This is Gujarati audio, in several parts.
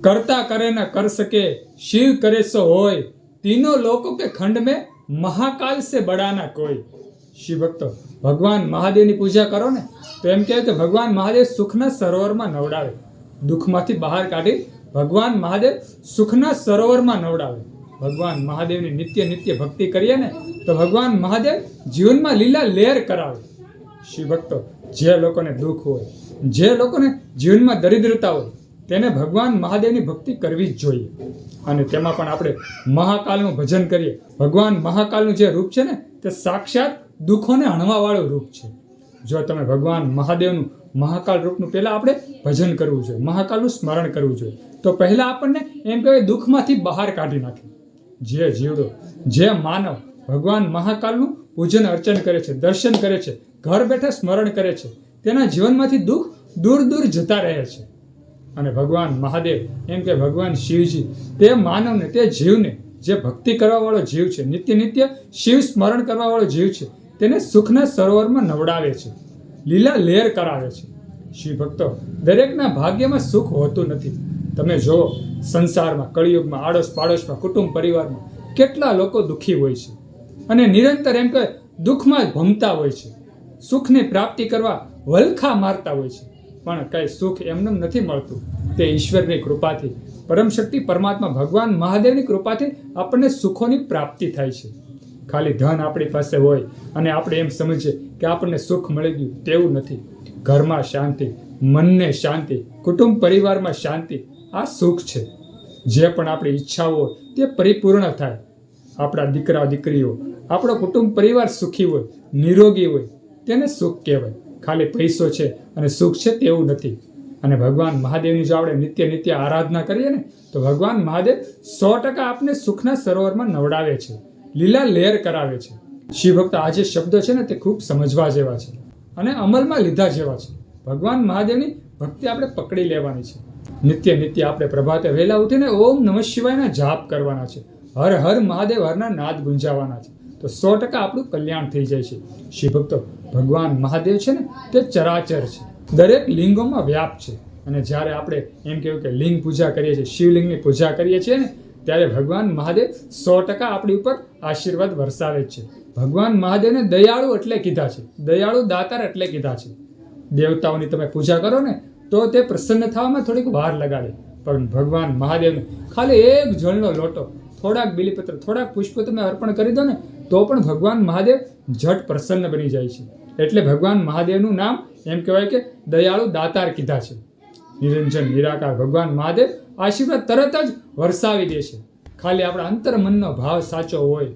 કરતા કરે ન કર સકે શિવ કરે સો હોય, તીનો લોકો કે ખંડ મેં મહાકાલ સે બડાના કોઈ. શિવ ભક્તો, ભગવાન મહાદેવની પૂજા કરો ને, તો એમ કહેવાય કે ભગવાન મહાદેવ સુખના સરોવરમાં નવડાવે. દુઃખમાંથી બહાર કાઢી ભગવાન મહાદેવ સુખના સરોવરમાં નવડાવે. ભગવાન મહાદેવની નિત્ય નિત્ય ભક્તિ કરીએ ને, તો ભગવાન મહાદેવ જીવનમાં લીલા લેર કરાવે. શિવ ભક્તો, જે લોકોને દુઃખ હોય, જે લોકોને જીવનમાં દરિદ્રતા હોય તેને ભગવાન મહાદેવની ભક્તિ કરવી જ જોઈએ. અને તેમાં પણ આપણે મહાકાલનું ભજન કરીએ. ભગવાન મહાકાલનું જે રૂપ છે ને, તે સાક્ષાત દુઃખોને હણવાવાળું રૂપ છે. જો તમે ભગવાન મહાદેવનું મહાકાલ રૂપનું પહેલાં આપણે ભજન કરવું જોઈએ, મહાકાલનું સ્મરણ કરવું જોઈએ, તો પહેલાં આપણને એમ કહેવાય દુઃખમાંથી બહાર કાઢી નાખે. જે જીવડો, જે માનવ ભગવાન મહાકાલનું પૂજન અર્ચન કરે છે, દર્શન કરે છે, ઘર બેઠા સ્મરણ કરે છે, તેના જીવનમાંથી દુઃખ દૂર દૂર જતા રહે છે. અને ભગવાન મહાદેવ, એમ કે ભગવાન શિવજી, તે માનવને, તે જીવને જે ભક્તિ કરવાવાળો જીવ છે, નિત્ય નિત્ય શિવ સ્મરણ કરવાવાળો જીવ છે, તેને સુખના સરોવરમાં નવડાવે છે, લીલા લેર કરાવે છે. શિવ ભક્તો, દરેકના ભાગ્યમાં સુખ હોતું નથી. તમે જુઓ, સંસારમાં, કળિયુગમાં આડોશ પાડોશમાં કુટુંબ પરિવારમાં કેટલા લોકો દુઃખી હોય છે અને નિરંતર એમ કે દુઃખમાં ભમતા હોય છે. સુખની પ્રાપ્તિ કરવા વલખા મારતા હોય છે. પણ કઈ સુખ એમને નથી મળતું. તે ઈશ્વરની કૃપાથી. પરમશક્તિ પરમાત્મા ભગવાન મહાદેવની કૃપાથી આપણને સુખોની પ્રાપ્તિ થાય છે. ખાલી ધન આપણી પાસે હોય અને આપણે એમ સમજીએ કે આપણને સુખ મળી ગયું તેવું નથી. ઘરમાં શાંતિ, મનને શાંતિ, કુટુંબ પરિવારમાં શાંતિ, આ સુખ છે. જે પણ આપણી ઈચ્છાઓ તે પરિપૂર્ણ થાય. આપણા દીકરા દીકરીઓ આપણો કુટુંબ પરિવાર સુખી હોય, નિરોગી હોય, તેને સુખ કહેવાય. ખાલી પૈસો છે અને સુખ છે તેવું નથી. અને ભગવાન મહાદેવની જો આપણે નિત્ય નિત્ય આરાધના કરીએ ને, તો ભગવાન મહાદેવ સો ટકા આપને સુખના સરોવરમાં નવડાવે છે, લીલા લેર કરાવે છે. શિવ ભક્ત આ જે શબ્દો છે ને, તે ખૂબ સમજવા જેવા છે અને અમલમાં લીધા જેવા છે. ભગવાન મહાદેવની ભક્તિ આપણે પકડી લેવાની છે. નિત્ય નિત્ય આપણે પ્રભાતે વહેલા ઉઠીને ઓમ નમઃ શિવાયના જાપ કરવાના છે. હર હર મહાદેવ હરના નાદ ગુંજાવાના છે. તો સો ટકા આપણું કલ્યાણ થઈ જાય છે. શિવ ભગવાન મહાદેવ છે ને, તે ચરાચર છે. દરેક લિંગોમાં વ્યાપ છે. અને જ્યારે આપણે એમ કહેવું કે લિંગ પૂજા કરીએ છીએ, શિવલિંગની પૂજા કરીએ છીએ ને, ત્યારે ભગવાન મહાદેવ સો ટકા આપણી ઉપર આશીર્વાદ વરસાવે છે. ભગવાન મહાદેવને દયાળુ એટલે કીધા છે. દયાળુ દાતાર એટલે કીધા છે. દેવતાઓની તમે પૂજા કરો ને, તો તે પ્રસન્ન થવામાં થોડીક વાર લગાડે. પણ ભગવાન મહાદેવને ખાલી એક જળનો લોટો થોડાક બિલીપત્ર, થોડાક પુષ્પ તમે અર્પણ કરી દો ને, તો પણ ભગવાન મહાદેવ ઝટ પ્રસન્ન બની જાય છે. એટલે ભગવાન મહાદેવનું નામ એમ કહેવાય કે દયાળુ દાતાર કીધા છે. નિરંજન, નિરાકાર ભગવાન મહાદેવ આશીર્વાદ તરત જ વરસાવી દે છે. ખાલી આપણા અંતર મનનો ભાવ સાચો હોય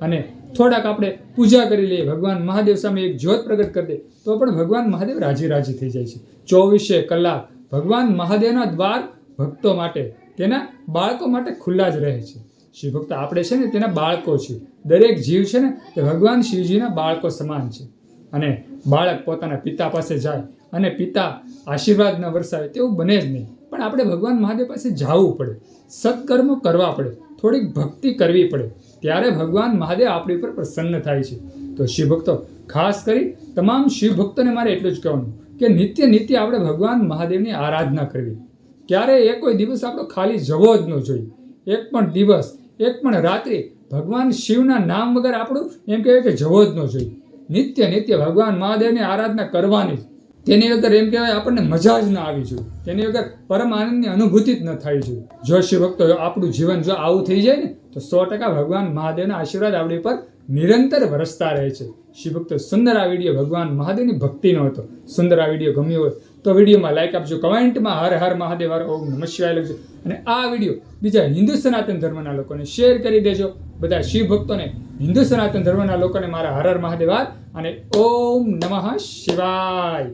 અને થોડાક આપણે પૂજા કરી લઈએ, ભગવાન મહાદેવ સામે એક જ્યોત પ્રગટ કરી દે, તો પણ ભગવાન મહાદેવ રાજી રાજી થઈ જાય છે. ચોવીસે કલાક ભગવાન મહાદેવના દ્વાર ભક્તો માટે, તેના બાળકો માટે ખુલ્લા જ રહે છે. શિવ ભક્ત આપણે છે ને તેના બાળકો છે દરેક જીવ છે ને તે ભગવાન શિવજીના બાળકો સમાન છે. અને બાળક પોતાના પિતા પાસે જાય અને પિતા આશીર્વાદ ન વરસાવે તેવું બને જ નહીં. પણ આપણે ભગવાન મહાદેવ પાસે જવું પડે. સત્કર્મો કરવા પડે. થોડીક ભક્તિ કરવી પડે. ત્યારે ભગવાન મહાદેવ આપણી ઉપર પ્રસન્ન થાય છે. તો શિવ ભક્તો, ખાસ કરી તમામ શિવ ભક્તોને મારે એટલું જ કહેવાનું કે નિત્ય નિત્ય આપણે ભગવાન મહાદેવની આરાધના કરવી. ક્યારે એ કોઈ દિવસ આપણો ખાલી જવો જ ન જોઈએ. એક પણ દિવસ એક પણ રાત્રિ ભગવાન શિવના નામ વગર આપણું એમ કહેવાય કે જવો જ ન જોઈએ. નિત્ય નિત્ય ભગવાન મહાદેવની આરાધના કરવાની તેની વગર એમ કહેવાય આપણને મજા જ ન આવી જોઈએ. તેની વગર પરમ આનંદની અનુભૂતિ જ ન થાય જોઈએ. જો શિવ ભક્તો આપણું જીવન જો આવું થઈ જાય ને, તો સો ટકા ભગવાન મહાદેવના આશીર્વાદ આપણી પર નિરંતર વરસતા રહે છે. શિવ ભક્તો સુંદર આ વીડિયો ભગવાન મહાદેવની ભક્તિનો હતો. સુંદર આ વીડિયો ગમ્યો હોય તો વિડીયોમાં લાઈક આપજો, કમેન્ટમાં હર હર મહાદેવ, હર ઓમ નમઃ શિવાય લખજો. અને આ વીડિયો બીજા હિન્દુ સનાતન ધર્મના લોકોને શેર કરી દેજો. બધા શિવ ભક્તોને હિન્દુ સનાતન ધર્મના લોકોને મારા હર હર મહાદેવ અને ઓમ નમઃ શિવાય.